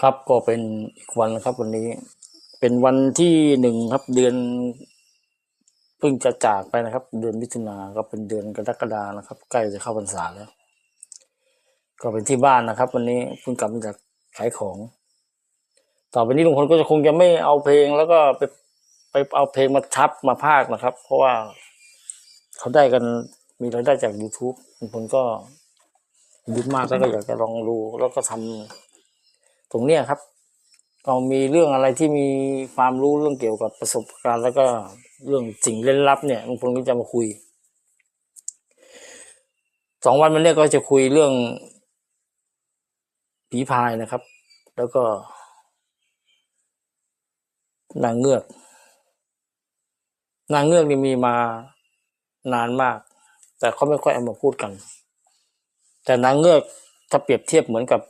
ครับก็เป็นอีกวันครับวันนี้ เป็นวันที่หนึ่งครับเดือนเพิ่งจะจากไปนะครับ เดือนมิถุนาก็เป็นเดือนกรกฎานะครับ ใกล้จะเข้าพรรษาแล้ว ก็เป็นที่บ้านนะครับ วันนี้เพิ่งกลับมาจากขายของ ต่อไปนี้ลุงพลก็จะคงจะไม่เอาเพลงแล้วก็ไปไปเอาเพลงมาทับมาพากนะครับ เพราะว่าเขาได้กันมีรายได้จาก YouTube ลุงพลก็ยุดมากแล้วก็อยากจะลองดูแล้วก็ทำ ตรงเนี้ยครับ เรามีเรื่องอะไรที่มีความรู้เรื่องเกี่ยวกับประสบการณ์ แล้วก็เรื่องสิ่งเล่นลับเนี่ยลุงพลก็จะมาคุยสองวันมันเนี้ยก็จะคุยเรื่องผีพายนะครับ แล้วก็นางเงือก นางเงือกนี่มีมานานมาก แต่เขาไม่ค่อยเอามาพูดกัน แต่นางเงือกถ้าเปรียบเทียบเหมือนกับ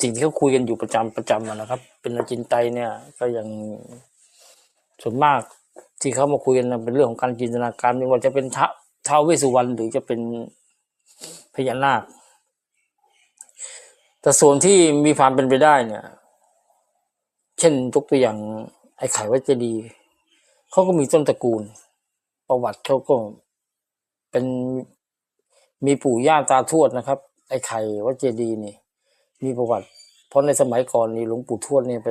สิ่งที่เขาคุยกันอยู่ประจำประจำนะครับ เป็นอาจินไตเนี่ย ก็ยังส่วนมากที่เขามาคุยกันเป็นเรื่องของการจินตนาการไม่ว่าจะเป็นท้าท้าวเวสสุวรรณหรือจะเป็นพญานาค แต่ส่วนที่มีความเป็นไปได้เนี่ย เช่นยกตัวอย่างไอ้ไข่วัดเจดีย์เขาก็มีต้นตระกูล ประวัติเขาก็เป็นมีปู่ย่าตาทวดนะครับ ไอ้ไข่วัดเจดีย์นี่ มีประวัติ เพราะในสมัยก่อนนี่หลวงปู่ทวดเนี่ยไป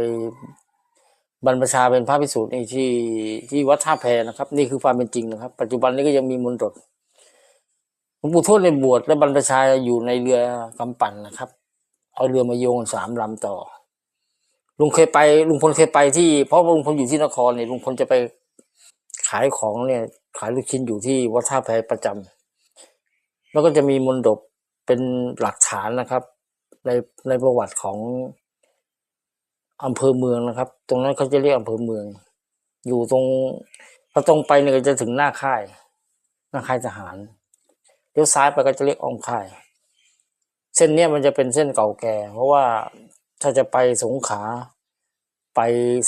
บรรพชาเป็นพระภิกษุนี่ที่ที่วัดท่าแพนะครับ นี่คือความเป็นจริงนะครับ ปัจจุบันนี้ก็ยังมีมนต์หลวงปู่ทวดในยบวชและบรรพชาอยู่ในเรือกำปั่นนะครับ เอาเรือมาโยงสามลำต่อ ลุงเคยไปลุงพลเคยไปที่ เพราะว่าลุงพลอยู่ที่นครเนี่ยลุงพลจะไปขายของเนี่ยขายลูกชิ้นอยู่ที่วัดท่าแพประจำแล้วก็จะมีมนต์ดบเป็นหลักฐานนะครับ ในในประวัติของอำเภอเมืองนะครับ ตรงนั้นเขาจะเรียกอำเภอเมือง อยู่ตรงพอตรงไปเนี่ยก็จะถึงหน้าค่ายหน้าค่ายทหารเลี้ยวซ้ายไปก็จะเรียกออมค่าย เส้นเนี้ยมันจะเป็นเส้นเก่าแก่ เพราะว่าถ้าจะไปสงขาไป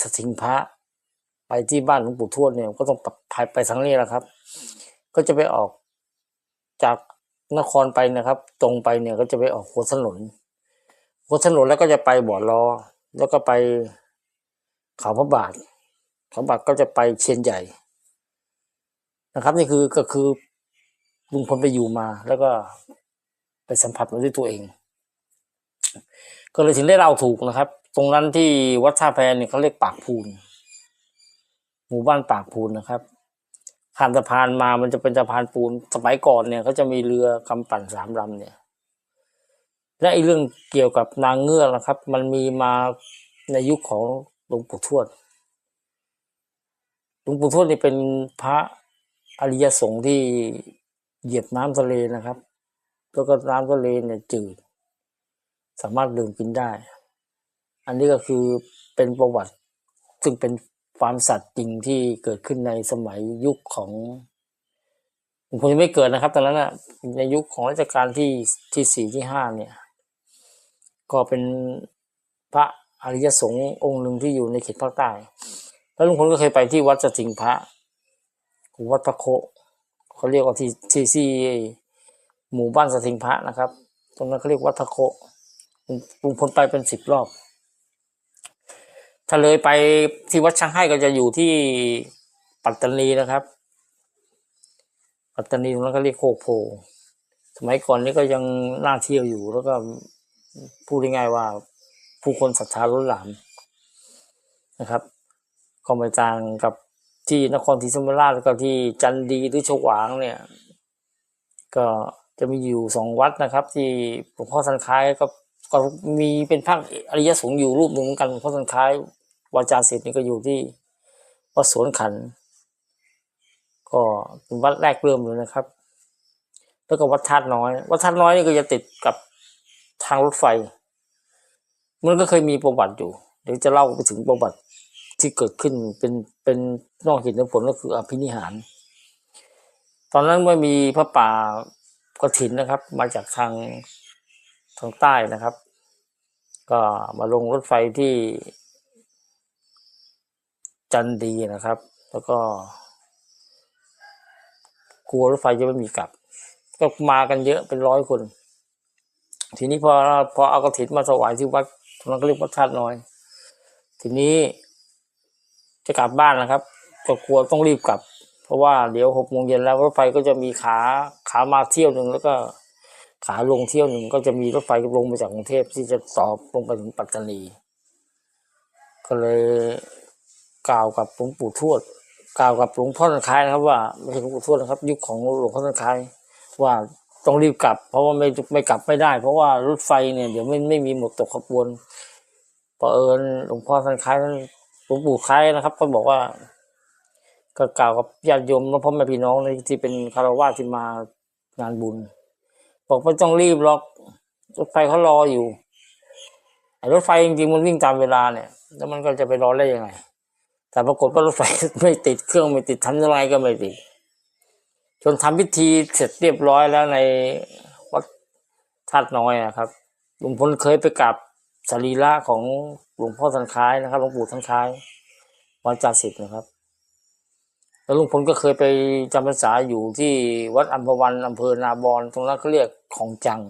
สถิงพระ ไปที่บ้านหลวงปู่ทวดเนี่ยก็ต้องไปไปทางนี้แหละครับ ก็จะไปออกจากนครไปนะครับ ตรงไปเนี่ยก็จะไปออกหัวถนน หัวถนนแล้วก็จะไปบ่อล้อ แล้วก็ไปเขาพระบาทเขาพระบาทก็จะไปเชียนใหญ่ นะครับ นี่คือก็คือลุงพลไปอยู่มา แล้วก็ไปสัมผัสมาด้วยตัวเอง ก็เลยถึงได้เล่าถูกนะครับ ตรงนั้นที่วัดท่าแพเนี่ยเขาเรียกปากพูน หมู่บ้านปากพูนนะครับข้ามสะพานมามันจะเป็นสะพานปูนสมัยก่อนเนี่ยเขาจะมีเรือกำปั่นสามลำเนี่ย และไอ้เรื่องเกี่ยวกับนางเงือกนะครับ มันมีมาในยุคของหลวงปู่ทวดหลวงปู่ทวดนี่เป็นพระอริยสงฆ์ที่เหยียบน้ำทะเลนะครับ แล้วก็น้ำทะเลเนี่ยจืด สามารถดื่มกินได้ อันนี้ก็คือเป็นประวัติ ซึ่งเป็นความสัตย์จริงที่เกิดขึ้นในสมัยยุคของผมยังไม่เกิดนะครับตอนนั้นนะในยุคของรัชกาลที่ที่สี่ที่ห้าเนี่ย ก็เป็นพระอริยสงฆ์องค์หนึ่งที่อยู่ในเขตภาคใต้ แล้วลุงพลก็เคยไปที่วัดสถิงพระวัดพระโคเขาเรียกว่าที่ที่ที่หมู่บ้านสถิงพระนะครับ ตรงนั้นเขาเรียกวัดพระโคลุงพลไปเป็นสิบรอบ ถ้าเลยไปที่วัดช้างให้ก็จะอยู่ที่ปัตตานีนะครับ ปัตตานีตรงนั้นก็เรียกโคกโพสมัยก่อนนี้ก็ยังน่าเที่ยวอยู่แล้วก็ พูดง่ายๆว่าผู้คนศรัทธาล้นหลามนะครับก็ไม่ต่างกับที่นครศรีธรรมราชแล้วก็ที่จันดีหรือฉวางเนี่ย ก็จะมีอยู่สองวัดนะครับ ที่หลวงพ่อสันคายก็ก็มีเป็นพระอริยสงฆ์อยู่รูปหนึ่งเหมือนกันหลวงพ่อสันคายวาจาศิษย์นี่ก็อยู่ที่วัดสวนขัน ก็เป็นวัดแรกเริ่มเลยนะครับ แล้วก็วัดธาตุน้อย วัดธาตุน้อยนี่ก็จะติดกับ ทางรถไฟ มันก็เคยมีประวัติอยู่ เดี๋ยวจะเล่าไปถึงประวัติที่เกิดขึ้นเป็นเป็นนอกเหตุผลก็คืออภินิหาร ตอนนั้นไม่มีพระป่ากฐินนะครับ มาจากทางทางใต้นะครับ ก็มาลงรถไฟที่จันดีนะครับ แล้วก็ กลัวรถไฟจะไม่มีกลับ ก็มากันเยอะเป็นร้อยคน ทีนี้พอพอเอากระถินมาถวายที่วัดตรงนั้นก็เรียกวัดธาตุน้อย ทีนี้จะกลับบ้านนะครับก็กลัวต้องรีบกลับ เพราะว่าเดี๋ยวหกโมงเย็นแล้วรถไฟก็จะมีขาขามาเที่ยวหนึ่งแล้วก็ขาลงเที่ยวหนึ่งก็จะมีรถไฟลงมาจากกรุงเทพที่จะต่อลงไปถึงปัตตานี ก็เลยกล่าวกับหลวงปู่ทวด กล่าวกับหลวงพ่อทันคายนะครับ ว่าไม่ใช่หลวงปู่ทวดนะครับ ยุคของหลวงพ่อทันคายว่า ต้องรีบกลับ เพราะว่าไม่ไม่กลับไม่ได้ เพราะว่ารถไฟเนี่ยเดี๋ยวไม่ไม่มีหมดตกขบวนเอิญหลวงพ่อทันคายนั้นหลวงปู่คายนะครับ ก็บอกว่าก็กล่าวกับญาติโยมและพ่อแม่พี่น้องในที่เป็นคารวะที่มางานบุญ บอกไม่ต้องรีบหรอกรถไฟเขารออยู่รถไฟจริงๆมันวิ่งตามเวลาเนี่ย แล้วมันก็จะไปรอได้ยังไง แต่ปรากฏว่ารถไฟไม่ติดเครื่องไม่ติดทำยังไงก็ไม่ติด จนทำพิธีเสร็จเรียบร้อยแล้วในวัดธาตุน้อยนะครับลุงพลเคยไปกราบสรีระของหลวงพ่อทันคล้ายนะครับหลวงปู่ทันคล้ายวัดจ่าสิบนะครับ แล้วลุงพลก็เคยไปจำพรรษาอยู่ที่วัดอัมพวันอำเภอนาบอนตรงนั้นเขาเรียกของจัง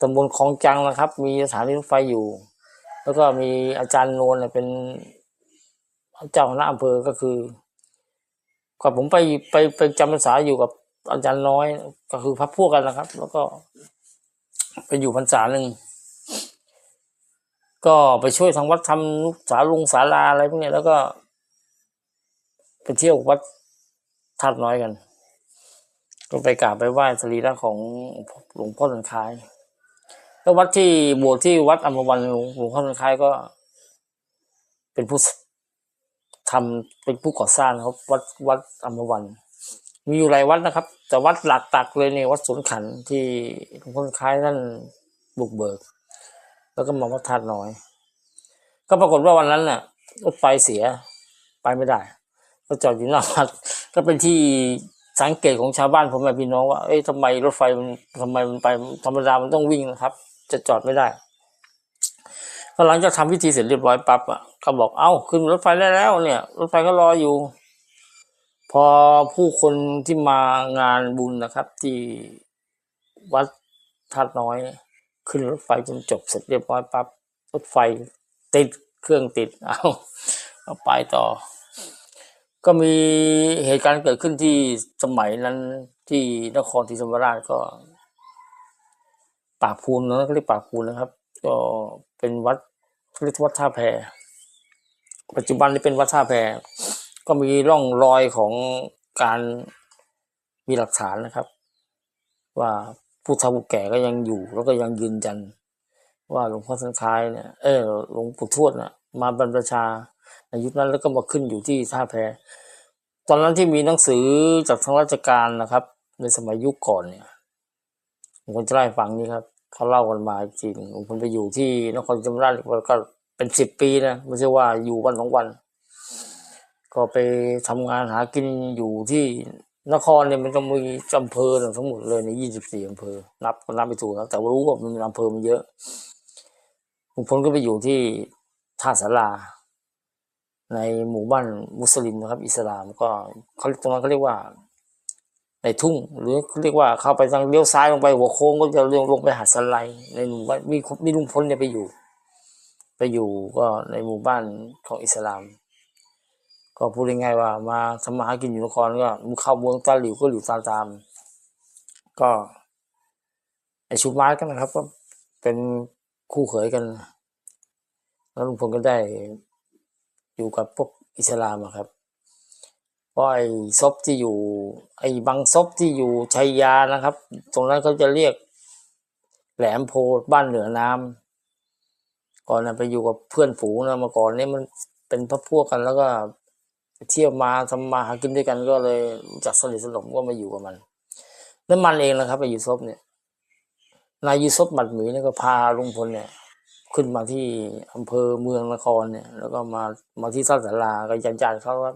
ตำบลของจังนะครับ มีสถานีรถไฟอยู่ แล้วก็มีอาจารย์นวลเนี่ยเป็นเจ้าคณะอำเภอก็คือ กับผมไปไปไปจำพรรษาอยู่กับอาจารย์น้อย ก็คือพับพวกกันนะครับ แล้วก็ไปอยู่พรรษาหนึ่งก็ไปช่วยทางวัดทำสาลุงศาลาอะไรพวกเนี้ยแล้วก็ ไปเที่ยววัดธาตุน้อยกัน ก็ไปกราบไปไหว้สรีระของหลวงพ่อสันคาย แล้ววัดที่บวชที่วัดอัมพวันหลวงหลวงพ่อสันคายก็ เป็นผู้ ทำเป็นผู้ก่อสร้างครับ วัดวัดอัมพวัน มีอยู่หลายวัดนะครับ แต่วัดหลักตักเลยเนี่ยวัดสวนขันที่หลวงพ่อสันคายนั่นบุกเบิก แล้วก็มาวัดธาตุน้อย ก็ปรากฏว่าวันนั้นน่ะรถไฟเสียไปไม่ได้ ก็จอดอยู่หน้าวัดก็เป็นที่สังเกตของชาวบ้านผมแม่พี่น้องว่าเอ้ยทำไมรถไฟมันทำไมมันไปธรรมดามันต้องวิ่งนะครับ จะจอดไม่ได้ ก็หลังจากทำพิธีเสร็จเรียบร้อยปั๊บอะก็บอกเอ้าขึ้นรถไฟได้แล้วเนี่ย รถไฟก็รออยู่ พอผู้คนที่มางานบุญนะครับ ที่วัดธาตุน้อย ขึ้นรถไฟจนจบเสร็จเรียบร้อยปั๊บรถไฟติดเครื่องติดเอาเอาไปต่อ ก็มีเหตุการณ์เกิดขึ้นที่สมัยนั้นที่นครศรีธรรมราชก็ ปากพูนนะก็เรียกปากพูนนะครับ ก็เป็นวัด เรียกวัดท่าแพปัจจุบันนี้เป็นวัดท่าแพก็มีร่องรอยของการมีหลักฐานนะครับ ว่าผู้เฒ่าผู้แก่ก็ยังอยู่ แล้วก็ยังยืนยัน ว่าหลวงพ่อสันคายเนี่ยเออหลวงปู่ทวดน่ะ มาบรรพชาในยุคนั้นแล้วก็มาขึ้นอยู่ที่ท่าแพตอนนั้นที่มีหนังสือจากทางราชการนะครับ ในสมัยยุคก่อนเนี่ยผมจะเล่ฟังนี่ครับ เขาเล่ากันมาจริงผมคนไปอยู่ที่นครศรีธรรมราชก็เป็นสิบปีนะไม่ใช่ว่าอยู่วันสองวัน ก็ไปทำงานหากินอยู่ที่นครเนี่ยมันจะมีอำเภอทั้งหมดเลยในยี่สิบสี่อำเภอ นับก็นับไปถูกนะแต่ว่ารู้ว่ามันอำเภอมันเยอะลุงพลก็ไปอยู่ที่ท่าสาราในหมู่บ้านมุสลิมนะครับ อิสลามก็เขาตรงนั้นเขาเรียกว่า ในทุ่งหรือเรียกว่าเข้าไปทางเลี้ยวซ้ายลงไปหัวโค้งก็จะเลี้ยวลงไปหาดสไลด์ในหมู่บ้านมีมีลุงพลเนี่ยไปอยู่ ไปอยู่ก็ในหมู่บ้านของอิสลาม ก็พูดง่ายๆว่า มาทำมาหากินอยู่นครก็มึงเข้าเมืองตาหลิวก็หลิวตามตาม ก็ไอชุบไม้กันนะครับ ก็เป็นคู่เขยกัน แล้วลุงพลก็ได้อยู่กับพวกอิสลามอะครับ เพราะไอ้ซบที่อยู่ ไอ้บางซบที่อยู่ชัยยานะครับ ตรงนั้นเขาจะเรียก แหลมโพบ้านเหนือน้ำก่อนนะไปอยู่กับเพื่อนฝูงนะมาก่อนนี่มันเป็นพวกพวกกันแล้วก็เที่ยวมาทำมาหากินด้วยกันก็เลยรู้จักสนิทสนมก็มาอยู่กับมันแล้วมันเองนะครับไอ้ยูซบเนี่ยนายยูซบหมัดหมีเนี่ยก็พาลุงพลเนี่ยขึ้นมาที่อำเภอเมืองนครเนี่ย แล้วก็มามาที่ท่าสาราก็ยันยันเขาว่า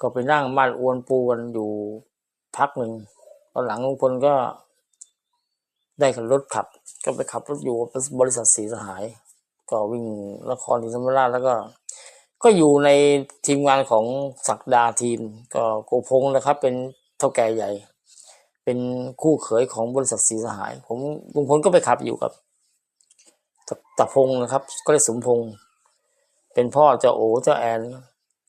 ก็ไปนั่งมาดอวนปูกันอยู่พักหนึ่งตอนหลังลุงพลก็ได้ขับรถขับ ก็ไปขับรถอยู่กับบริษัทสีสหาย ก็วิ่งนครศรีธรรมราชแล้วก็ ก็อยู่ในทีมงานของศักดาทีม ก็โกพงษ์นะครับ เป็นเท่าแก่ใหญ่ เป็นคู่เขยของบริษัทสีสหาย ผมลุงพลก็ไปขับอยู่กับตะพงนะครับ ก็เลยสมพงษ์เป็นพ่อเจ้าโอเจ้าแอน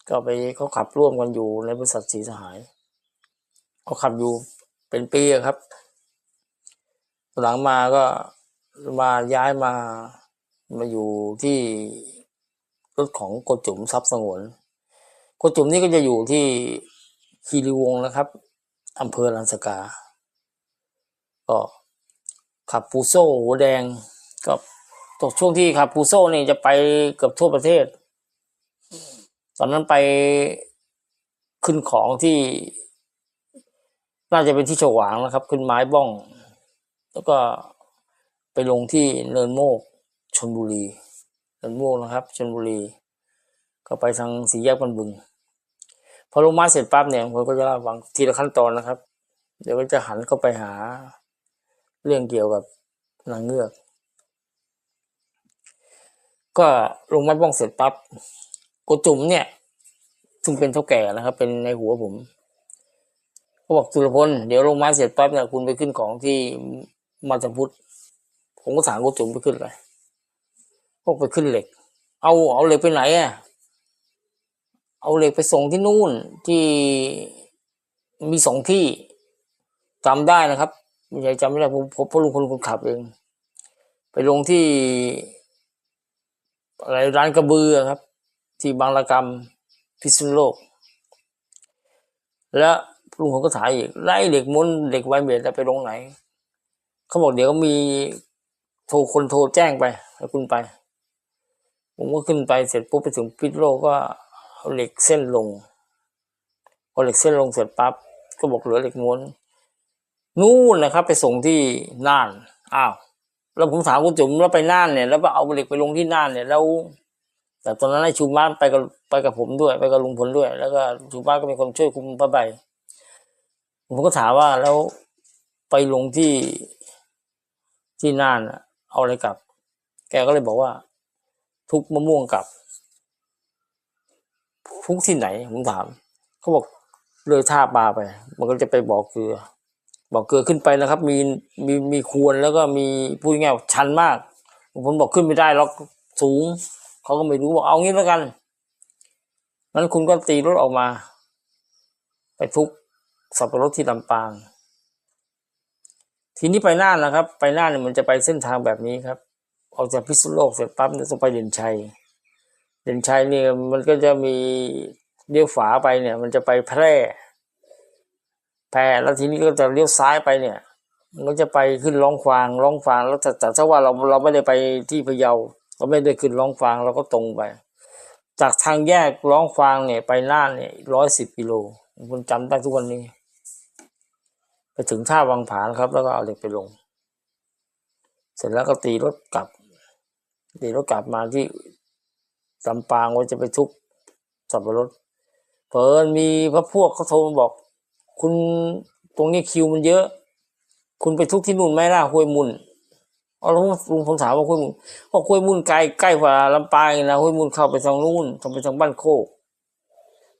ก็ไปเขาขับร่วมกันอยู่ในบริษัทสีสหายเขาขับอยู่เป็นปีครับหลังมาก็มาย้ายมามาอยู่ที่รถของโกจุ๋มทรัพย์สงวนโกจุ๋มนี่ก็จะอยู่ที่คีรีวงนะครับอำเภอลันสกา ก็ขับปูโซ่หัวแดงก็ตกช่วงที่ขับปูโซ่นี่จะไปเกือบทั่วประเทศ ตอนนั้นไปขึ้นของที่ น่าจะเป็นที่ฉวางนะครับ ขึ้นไม้บ้อง แล้วก็ไปลงที่เนินโมกชนบุรีเนินโมกนะครับชนบุรี ก็ไปทางสีแยกบันบึง พอลงมาเสร็จปั๊บเนี่ยผมก็จะเล่าฟังทีละขั้นตอนนะครับ เดี๋ยวก็จะหันเข้าไปหาเรื่องเกี่ยวกับนางเงือก ก็ลงม้บ้องเสร็จปั๊บ โกจุ๋มเนี่ย ซึ่งเป็นเท่าแก่นะครับ เป็นในหัวผมเขาบอกสุรพลเดี๋ยวลงม้เสร็จปั๊บเนี่ยคุณไปขึ้นของที่มาจพุทธผมก็ถามโกจุ๋มไปขึ้นอะไรพวกไปขึ้นเหล็ก เอาเอาเหล็กไปไหนอะเอาเหล็กไปส่งที่นู่นที่มีสองที่จำได้นะครับไม่ใช่จำไม่ได้ผมผมเพระลุงคนคนขับเอง ไปลงที่ อะไรร้านกระบือครับ ที่บางระกำพิษณุโลก แล้วลุงผมก็ถามอีกไล่เด็กม้วนเด็กไวเบียดจะไปลงไหน เขาบอกเดี๋ยวมีโทรคนโทรแจ้งไปให้คุณไป ผมก็ขึ้นไปเสร็จปุ๊บไปถึงพิษโลกก็เอาเหล็กเส้นลงพอเหล็กเส้นลงเสร็จปั๊บก็บอกเหลือเหล็กม้วนนู่นนะครับ ไปส่งที่น่านอ้าวแล้วผมถามคุณจุ๋มแล้วไปน่านเนี่ย แล้วเอาเหล็กไปลงที่น่านเนี่ยแล้ว แต่ตอนนั้นไอ้ชูมาร์ไปกับไปกับผมด้วย ไปกับลุงพลด้วย แล้วก็ชูมาร์ก็เป็นคนช่วยคุมผ้าใบผมก็ถามว่าแล้วไปลงที่ที่น่านเอาอะไรกลับ แกก็เลยบอกว่า ทุกมะม่วงกลับ ทุกที่ไหน ผมถามเขาบอกเลยท่าปลาไป มันก็จะไปบอกเกลือ บอกเกลือขึ้นไปนะครับ มีมีมีควรแล้วก็มีพูดง่ายชันมากผมบอกขึ้นไม่ได้หรอกสูง เขาก็ไม่รู้บอกเอางี้แล้วกันงั้นคุณก็ตีรถออกมา ไปทุกสับปะรดที่ลำปาง ทีนี้ไปน่านนะครับ ไปน่านเนี่ยมันจะไปเส้นทางแบบนี้ครับ ออกจากพิษณุโลกเสร็จปั๊บเนี่ยต้องไปเด่นชัย เด่นชัยเนี่ยมันก็จะมีเลี้ยวฝาไปเนี่ย มันจะไปแพร่ แพร่แล้วทีนี้ก็จะเลี้ยวซ้ายไปเนี่ยมันก็จะไปขึ้นร้องควางร้องฟางแล้วแต่แต่ถ้าว่าเราเราไม่ได้ไปที่พะเยา เราไม่ได้ขึ้นร้องฟางเราก็ตรงไป จากทางแยกร้องฟางเนี่ยไปน่านเนี่ยร้อยสิบกิโลผมจำได้ทุกวันนี้ ไปถึงท่าวังผานครับ แล้วก็เอาเหล็กไปลง เสร็จแล้วก็ตีรถกลับ ตีรถกลับมาที่ลำปางว่าจะไปทุบสับปะรดเพิ่นมีพระพวกเขาโทรมาบอก คุณตรงนี้คิวมันเยอะ คุณไปทุกที่นู่นไหมล่ะห้วยมุน เอาแล้วลุงผมถามว่าห้วยมุนเพราะห้วยมุนไกลใกล้กว่าลำปางนะห้วยมุนเข้าไปทางนู่นทางไปทางบ้านโคก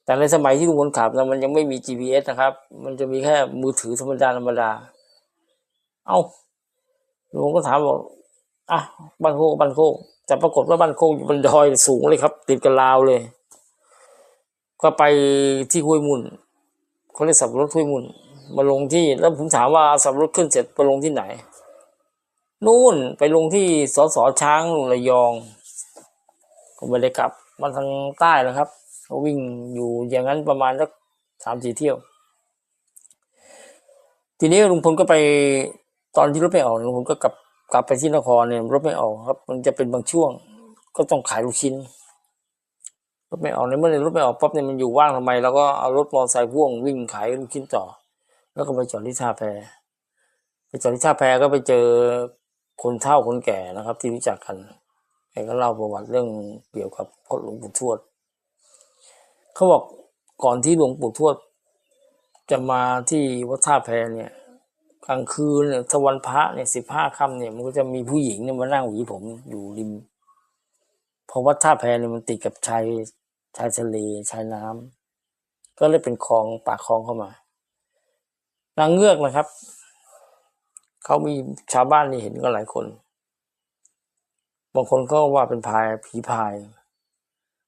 แต่ในสมัยที่ลุงคนขับนะมันยังไม่มี GPS นะครับ มันจะมีแค่มือถือธรรมดาธรรมดา เอ้าลุงก็ถามบอกอะบ้านโคกบ้านโคก แต่ปรากฏว่าบ้านโคกอยู่บนดอยสูงเลยครับ ติดกับลาวเลย ก็ไปที่ห้วยมุนเขาเรียกสับรถห้วยมุนมาลงที่แล้วผมถามว่าสับรถขึ้นเสร็จไปลงที่ไหน นู่นไปลงที่สสช้างระยองก็ไม่ได้กลับมาทางใต้นะครับเขาวิ่งอยู่อย่างนั้นประมาณสักสามสี่เที่ยว ทีนี้ลุงพลก็ไปตอนที่รถไม่ออกลุงพลก็กลับกลับไปที่นครเนี่ยรถไม่ออกครับ มันจะเป็นบางช่วง ก็ต้องขายลูกชิ้นรถไม่ออกในเมื่อรถไม่ออกปั๊บเนี่ยมันอยู่ว่างทำไมเราก็เอารถมอเตอร์ไซค์พ่วงวิ่งขายลูกชิ้นต่อ แล้วก็ไปจอดที่ท่าแพไปจอดที่ท่าแพก็ไปเจอ คนเฒ่าคนแก่นะครับ ที่รู้จักกันแกก็เล่าประวัติเรื่องเกี่ยวกับพ่อหลวงปู่ทวดเขาบอกก่อนที่หลวงปู่ทวด จะมาที่วัดท่าแพเนี่ยกลางคืนเนี่ยตะวันพระเนี่ยสิบห้าค่ำเนี่ยมันก็จะมีผู้หญิงเนี่ยมานั่งหวีผมอยู่ริมเพราะวัดท่าแพเนี่ยมันติดกับชายชายทะเลชายน้ำก็เลยเป็นคลองปากคลองเข้ามานางเงือกนะครับ เขามีชาวบ้านนี่เห็นก็หลายคน บางคนก็ว่าเป็นพายผีพาย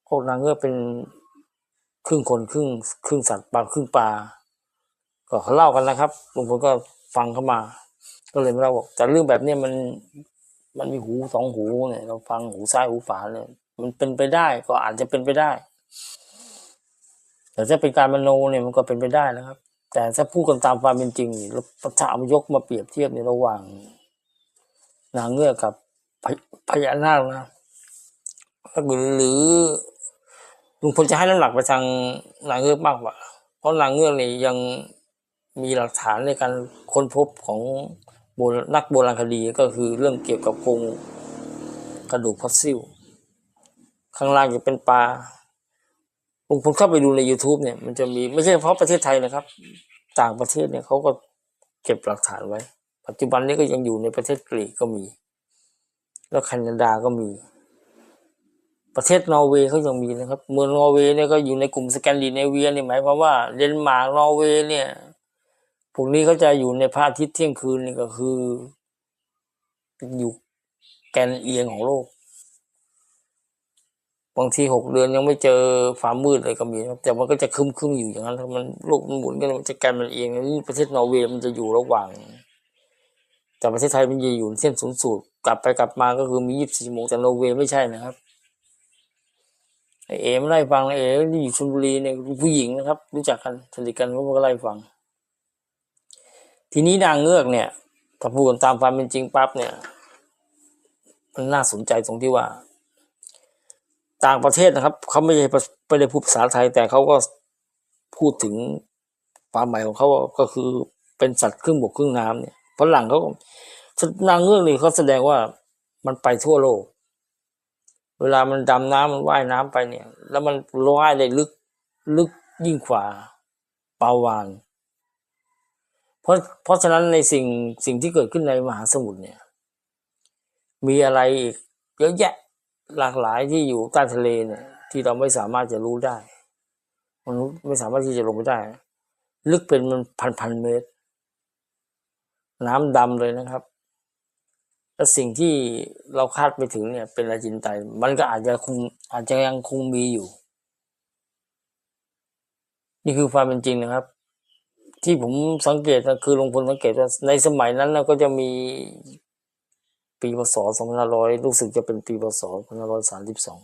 พวกนางเงือกเป็นครึ่งคนครึ่งครึ่งสัตว์ปลาครึ่งปลา ก็เขาเล่ากันนะครับบางคนก็ฟังเข้ามา ก็เลยไม่เล่าบอกแต่เรื่องแบบนี้มันมันมีหูสองหูเนี่ยเราฟังหูซ้ายหูขวาเนี่ยมันเป็นไปได้ก็อาจจะเป็นไปได้ แต่ถ้าเป็นการมโนเนี่ยมันก็เป็นไปได้นะครับ แต่ถ้าพูดกันตามความเป็นจริงเราถาเอายกมาเปรียบเทียบในระหว่างนางเงือกกับพญานาคนะหรือลุงพลจะให้น้ำหนักไปทางนางเงือกมากกว่า เพราะนางเงือกนี่ยังมีหลักฐานในการค้นพบของโบนักโบราณคดีก็คือเรื่องเกี่ยวกับโครงกระดูกฟอสซิล ข้างล่างจะเป็นปลา ลุงพลเข้าไปดูใน YouTube เนี่ยมันจะมีไม่ใช่เฉพาะประเทศไทยนะครับ ต่างประเทศเนี่ยเขาก็เก็บหลักฐานไว้ ปัจจุบันนี้ก็ยังอยู่ในประเทศกรีกก็มี แล้วแคนาดาก็มี ประเทศนอร์เวย์เขายังมีนะครับ เมืองนอร์เวย์เนี่ยก็อยู่ในกลุ่มสแกนดิเนเวียเนี่ยหมายความว่าเดนมาร์กนอร์เวย์เนี่ยพวกนี้เขาจะอยู่ในพระอาทิตย์เที่ยงคืนนี่ก็คือ อยู่แกนเอียงของโลก บางทีหกเดือนยังไม่เจอฟ้ามืดเลยก็มีนะครับแต่มันก็จะคึมคึมอยู่อย่างนั้นถ้ามันโลกมันหมุนกันมันจะแกนมันเองนี่ประเทศนอร์เวย์มันจะอยู่ระหว่าง แต่ประเทศไทยมันจะอยู่เส้นศูนย์สูตรกลับไปกลับมาก็คือมี24ชั่โมงแต่นอร์เวย์ไม่ใช่นะครับไอเอ๋ไม่ไล่ฟังเอ๋ที่อยู่ชลบุรีเนี่ยผู้หญิงนะครับ รู้จักกันสนิทกันเขาก็ไล่ฟัง ทีนี้นางเงือกเนี่ย ถ้าพูดตามความเป็นจริงปั๊บเนี่ย มันน่าสนใจตรงที่ว่า ต่างประเทศนะครับเขาไม่ใช่ไม่ได้พูดภาษาไทย แต่เขาก็พูดถึงความหมายของเขาก็คือเป็นสัตว์ครึ่งบกครึ่งน้ำเนี่ยฝรั่งเขานางเงือกนี่เขาแสดงว่ามันไปทั่วโลก เวลามันดำน้ำมันว่ายน้ำไปเนี่ย แล้วมันว่ายได้ลึกลึกยิ่งกว่าปลาวานเพราะเพราะฉะนั้นในสิ่งสิ่งที่เกิดขึ้นในมหาสมุทรเนี่ย มีอะไรอีกเยอะแยะ หลากหลายที่อยู่ใต้ทะเลเนี่ย ที่เราไม่สามารถจะรู้ได้มนุษย์ไม่สามารถที่จะลงไปได้ ลึกเป็นมันพันพันเมตร น้ำดำเลยนะครับและสิ่งที่เราคาดไม่ถึงเนี่ย เป็นอาจินไตมันก็อาจจะคงอาจจะยังคงมีอยู่ นี่คือความเป็นจริงนะครับ ที่ผมสังเกตก็คือลงพลสังเกตว่าในสมัยนั้นเราก็จะมี ปีพศสองพันห้าร้อยรู้สึกจะเป็นปีพศสองพันห้าร้อยสามสิบสอง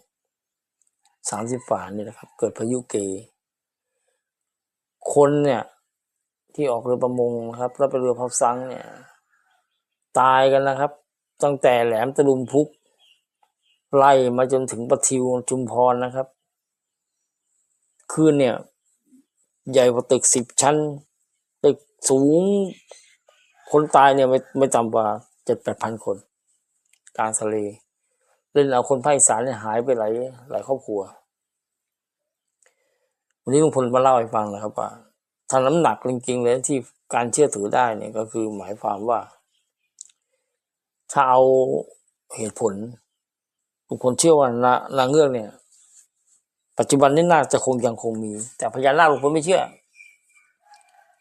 สามสิบฝานี่นะครับ เกิดพายุเก คนเนี่ย ที่ออกเรือประมงครับ แล้วไปเรือพับซังเนี่ย ตายกันนะครับ ตั้งแต่แหลมตะลุมพุก ไล่มาจนถึงปะทิวจุมพรนะครับคืนเนี่ย ใหญ่กว่าตึกสิบชั้น ตึกสูงคนตายเนี่ยไม่ไม่ต่ำกว่าเจ็ดแปดพันคน กลางทะเล เล่นเอาคนภาคอีสานเนี่ยหายไปหลายหลายครอบครัว วันนี้ลุงพลมาเล่าให้ฟังนะครับว่าถ้าน้ำหนักจริงๆเลยที่การเชื่อถือได้เนี่ยก็คือหมายความว่า ถ้าเอาเหตุผลลุงพลเชื่อว่านานางเงือกเนี่ย ปัจจุบันนี้น่าจะคงยังคงมี แต่พญานาคลุงพลไม่เชื่อ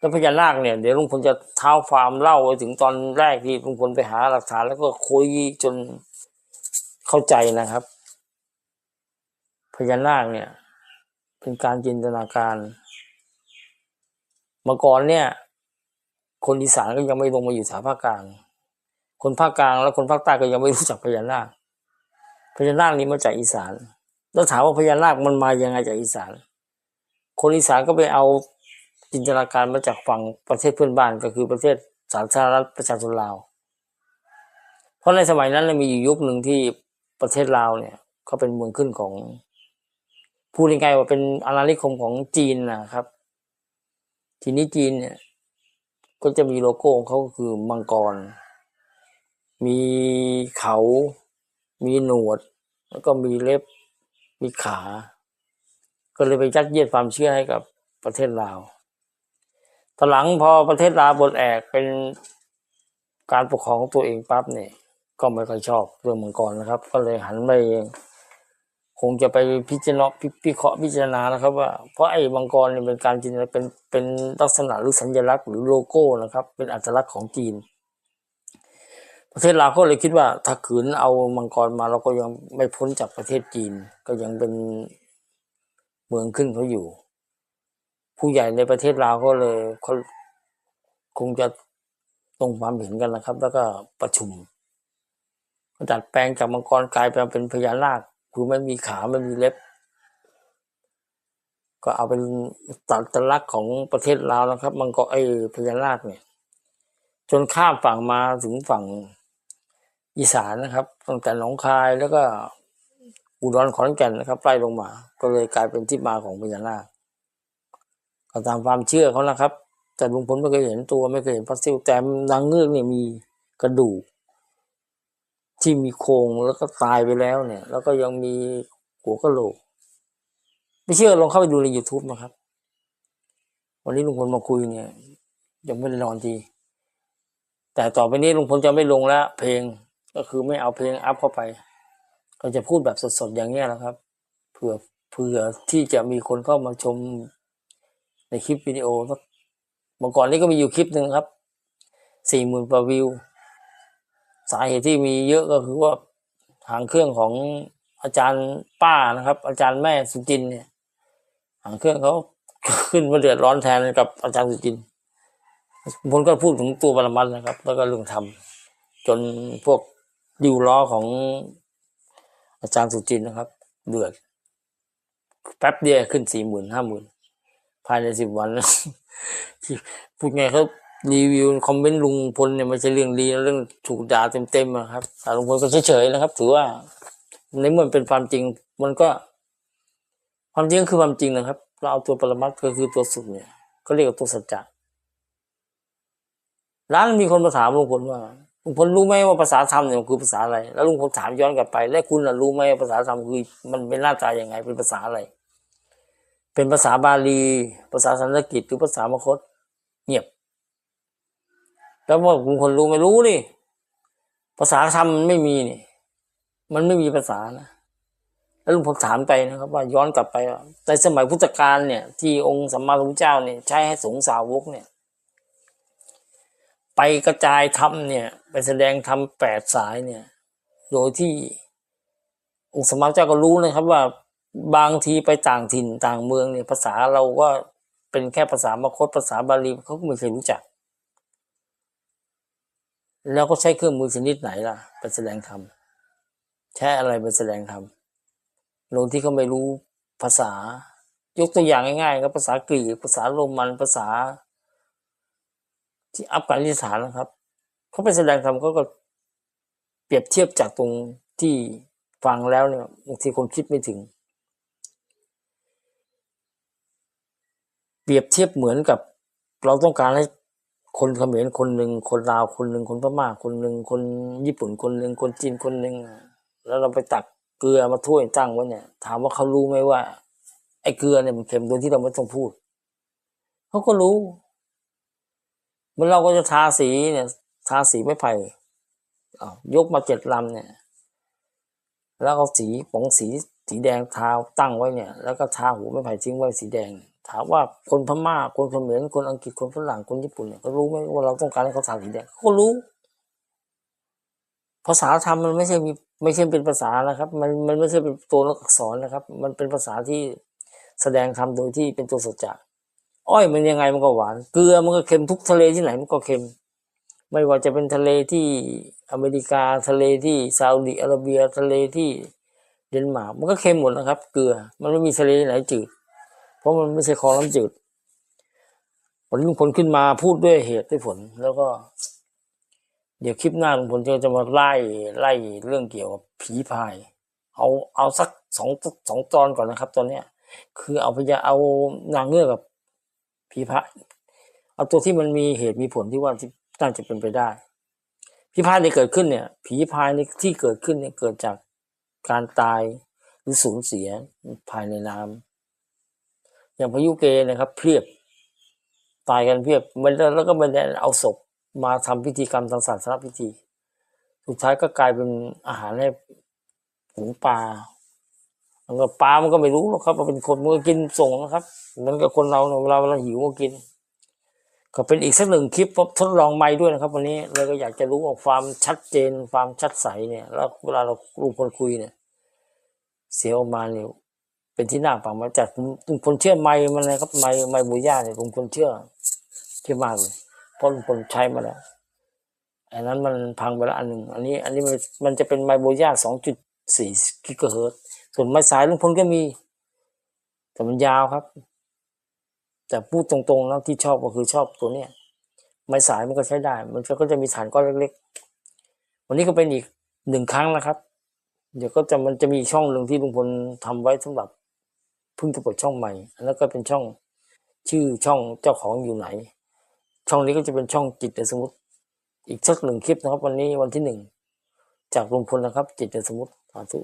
แล้วพญานาคเนี่ยเดี๋ยวลุงพลจะเท้าความเล่าไปถึงตอนแรกที่ลุงพลไปหาหลักฐานแล้วก็คุยจนเข้าใจนะครับ พญานาคเนี่ย เป็นการจินตนาการเมื่อก่อนเนี่ย คนอีสานก็ยังไม่ลงมาอยู่แถวภาคกลาง คนภาคกลางและคนภาคใต้ก็ยังไม่รู้จักพญานาคพญานาคนี้มาจากอีสานแล้วถามว่าพญานาคมันมายังไงจากอีสาน คนอีสานก็ไปเอา จินตนาการมาจากฝั่งประเทศเพื่อนบ้านก็คือประเทศสาธารณรัฐประชาชนลาว เพราะในสมัยนั้นเนี่ยมีอยู่ยุคหนึ่งที่ประเทศลาวเนี่ยก็เป็นเมืองขึ้นของพูดง่ายๆว่าเป็นอาณานิคมของจีนนะครับ ทีนี้จีนเนี่ยก็จะมีโลโก้ของเขาก็คือมังกร มีเขา มีหนวด แล้วก็มีเล็บ มีขา ก็เลยไปยัดเยียดความเชื่อให้กับประเทศลาว ตหลังพอประเทศลาวบนแอกเป็นการปกครองของตัวเองปั๊บเนี่ย ก็ไม่ค่อยชอบเรื่องมังกรนะครับ ก็เลยหันไปคงจะไปพิจารณาพิเคราะห์พิจารณานะครับ ว่าเพราะไอ้มังกรเนี่ยเป็นการจินตนาเป็นเป็นลักษณะหรือสัญลักษณ์หรือโลโก้นะครับ เป็นอัตลักษณ์ของจีน ประเทศลาวก็เลยคิดว่าถ้าขืนเอามังกรมาเราก็ยังไม่พ้นจากประเทศจีน ก็ยังเป็นเมืองขึ้นเขาอยู่ ผู้ใหญ่ในประเทศลาวก็เลยเขาคงจะตรงความเห็นกันนะครับ แล้วก็ประชุมก็ดัดแปลงจากมังกรกลายเป็นพญานาคคือไม่มีขาไม่มีเล็บ ก็เอาเป็นตัดลักษณ์ของประเทศลาวนะครับ มังกรไอ้พญานาคเนี่ย จนข้ามฝั่งมาถึงฝั่งอีสานนะครับตั้งแต่หนองคายแล้วก็อุดรขอนแก่นนะครับไล่ลงมา ก็เลยกลายเป็นที่มาของพญานาค ก็ตามความเชื่อเขานะครับ แต่ลุงพลไม่เคยเห็นตัวไม่เคยเห็นฟอสซิลแต่นางเงือกเนี่ยมีกระดูกที่มีโครงแล้วก็ตายไปแล้วเนี่ย แล้วก็ยังมีหัวกะโหลก ไม่เชื่อลองเข้าไปดูใน YouTube นะครับ วันนี้ลุงพลมาคุยเนี่ย ยังไม่ได้นอนที แต่ต่อไปนี้ลุงพลจะไม่ลงแล้ว เพลงก็คือไม่เอาเพลงอัพเข้าไปก็จะพูดแบบสดๆอย่างเงี้ยแหละครับเผื่อเผื่อที่จะมีคนเข้ามาชม ในคลิปวิดีโอสักเมื่อก่อนนี้ก็มีอยู่คลิปหนึ่งครับสี่หมื่นกว่าวิว สาเหตุที่มีเยอะก็คือว่าหางเครื่องของอาจารย์ป้านะครับ อาจารย์แม่สุจินเนี่ยหางเครื่องเขาขึ้นมาเดือดร้อนแทนกับอาจารย์สุจินต์ผมก็พูดถึงตัวปรมัตนะครับ แล้วก็เรื่องทำจนพวกดิวล้อของอาจารย์สุจินนะครับ เดือดแป๊บเดียวขึ้นสี่หมื่นห้าหมื่น ภายในสิบวันพูดไงเขารีวิวคอมเมนต์ลุงพลเนี่ยไม่ใช่เรื่องดีนะเรื่องถูกด่าเต็มๆอะครับแต่ลุงพลก็เฉยๆนะครับ ถือว่าในเมื่อมันเป็นความจริง มันก็ ความจริงคือความจริงนะครับ เราเอาตัวปรมัตถ์ก็คือตัวสุดเนี่ยก็เรียกว่าตัวสัจจะร้านมีคนมาถามลุงพลว่าลุงพลรู้ไหมว่าภาษาธรรมเนี่ยคือภาษาอะไร แล้วลุงพลถามย้อนกลับไป แล้วคุณรู้ไหมภาษาธรรมคือมันเป็นหน้าตาอย่างไงเป็นภาษาอะไร เป็นภาษาบาลี ภาษาสันสกฤตหรือภาษามคต เงียบ แล้วว่าลุงพลรู้ไหมรู้นี่ ภาษาธรรมมันไม่มีนี่ มันไม่มีภาษานะแล้วลุงพลถามไปนะครับ ว่าย้อนกลับไปในสมัยพุทธกาลเนี่ย ที่องค์สัมมาสัมพุทธเจ้าเนี่ยใช้ให้สงสาวกเนี่ย ไปกระจายธรรมเนี่ย ไปแสดงธรรมแปดสายเนี่ย โดยที่องค์สมมาเจ้าก็รู้นะครับว่า บางทีไปต่างถิ่นต่างเมืองเนี่ยภาษาเราก็เป็นแค่ภาษามคตภาษาบาลีเขาไม่เคยรู้จัก แล้วก็ใช้เครื่องมือชนิดไหนล่ะไปแสดงธรรมใช้อะไรไปแสดงธรรมโดยที่เขาไม่รู้ภาษายกตัวอย่างง่ายๆครับภาษากรีกภาษาโรมันภาษา ที่อัฟกานิสถานนะครับเขาไปแสดงธรรมเขาก็เปรียบเทียบจากตรงที่ฟังแล้วเนี่ยบางทีคนคิดไม่ถึง เปรียบเทียบเหมือนกับ เราต้องการให้คนเขมรคนหนึ่งคนลาวคนหนึ่งคนพม่าคนหนึ่งคนญี่ปุ่นคนหนึ่งคนจีนคนหนึ่งแล้วเราไปตักเกลือมาถ้วยตั้งไว้เนี่ย ถามว่าเขารู้ไหมว่า ไอ้เกลือเนี่ยมันเค็มโดยที่เราไม่ต้องพูดเขาก็รู้เมื่อเราก็จะทาสีเนี่ย ทาสีไม้ไผ่ยกมาเจ็ดลำเนี่ย แล้วเอาสีผงสีสีแดงทาตั้งไว้เนี่ย แล้วก็ทาหัวไม้ไผ่ทิ้งไว้สีแดง ถามว่าคนพม่า คนเขมรคนอังกฤษคนฝรั่งคนญี่ปุ่นเนี่ยเขารู้ไหมว่าเราต้องการให้เขาทาสีแดงเขารู้ ภาษาธรรมมันไม่ใช่มีไม่ใช่เป็นภาษานะครับ มันมันไม่ใช่เป็นตัวอักษรนะครับ มันเป็นภาษาที่แสดงธรรมโดยที่เป็นตัวสัจจะอ้อยมันยังไงมันก็หวาน เกลือมันก็เค็มทุกทะเลที่ไหนมันก็เค็ม ไม่ว่าจะเป็นทะเลที่อเมริกาทะเลที่ซาอุดิอาระเบียทะเลที่เดนมาร์กมันก็เค็มหมดนะครับ เกลือ มันไม่มีทะเลไหนจืด ราะมันไม่ใช่คลองน้ำจืดวันนี้ลุงพลขึ้นมาพูดด้วยเหตุด้วยผล แล้วก็ เดี๋ยวคลิปหน้าลุงพลจะจะมาไล่ไล่เรื่องเกี่ยวกับผีพาย เอาเอาสักสองสองตอนก่อนนะครับ ตอนเนี้ย คือเอาพยาเอานางเงือกกับผีพายเอาตัวที่มันมีเหตุมีผลที่ว่าที่น่าจะเป็นไปได้ผีพายที่เกิดขึ้นเนี่ย ผีพายในที่เกิดขึ้นเนี่ยเกิดจากการตายหรือสูญเสียภายในน้ำ อย่างพายุเกนะครับ เพียบตายกันเพียบมันแล้วก็ไม่ได้เอาศพมาทำพิธีกรรมทางศาสนาพิธี สุดท้ายก็กลายเป็นอาหารให้ฝูงปลามันก็ปลามันก็ไม่รู้หรอกครับว่าเป็นคนมันก็กินส่งนะครับเหมันกับคนเราเนี่ยเวลาเราหิวก็กิน ก็เป็นอีกสักหนึ่งคลิปทดลองไม้ด้วยนะครับ วันนี้เลยก็อยากจะรู้ว่าความชัดเจนความชัดใสเนี่ย แล้วเวลาเราลุงพลคุยเนี่ย เสียออกมาเนี่ย เป็นที่น่าฟังมาจากลุงพลเชื่อไม้มันนะครับไม้ไม้บุญญาเนี่ยลุงพลเชื่อเชื่อมากเลยเพราะลุงพลใช้มาแล้วอันนั้นมันพังไปแล้วอันหนึ่งอันนี้ อันนี้มันมันจะเป็นไมโบย่าสองจุดสี่กิกะเฮิรตซ์ส่วนไม้สายลุงพลก็มี แต่มันยาวครับ แต่พูดตรงๆแล้วที่ชอบก็คือชอบตัวเนี้ยไม้สายมันก็ใช้ได้ มันก็จะมีฐานก้อนเล็กๆ วันนี้ก็เป็นอีกหนึ่งครั้งนะครับ เดี๋ยวก็จะมันจะมีช่องหนึ่งที่ลุงพลทำไว้สำหรับ เพิ่งจะเปิดช่องใหม่อันนั้นก็เป็นช่องชื่อช่องเจ้าของอยู่ไหน ช่องนี้ก็จะเป็นช่องจิตสมมติ อีกสักหนึ่งคลิปนะครับ วันนี้วันที่หนึ่งจากลุงพลนะครับ จิตสมมติสาธุ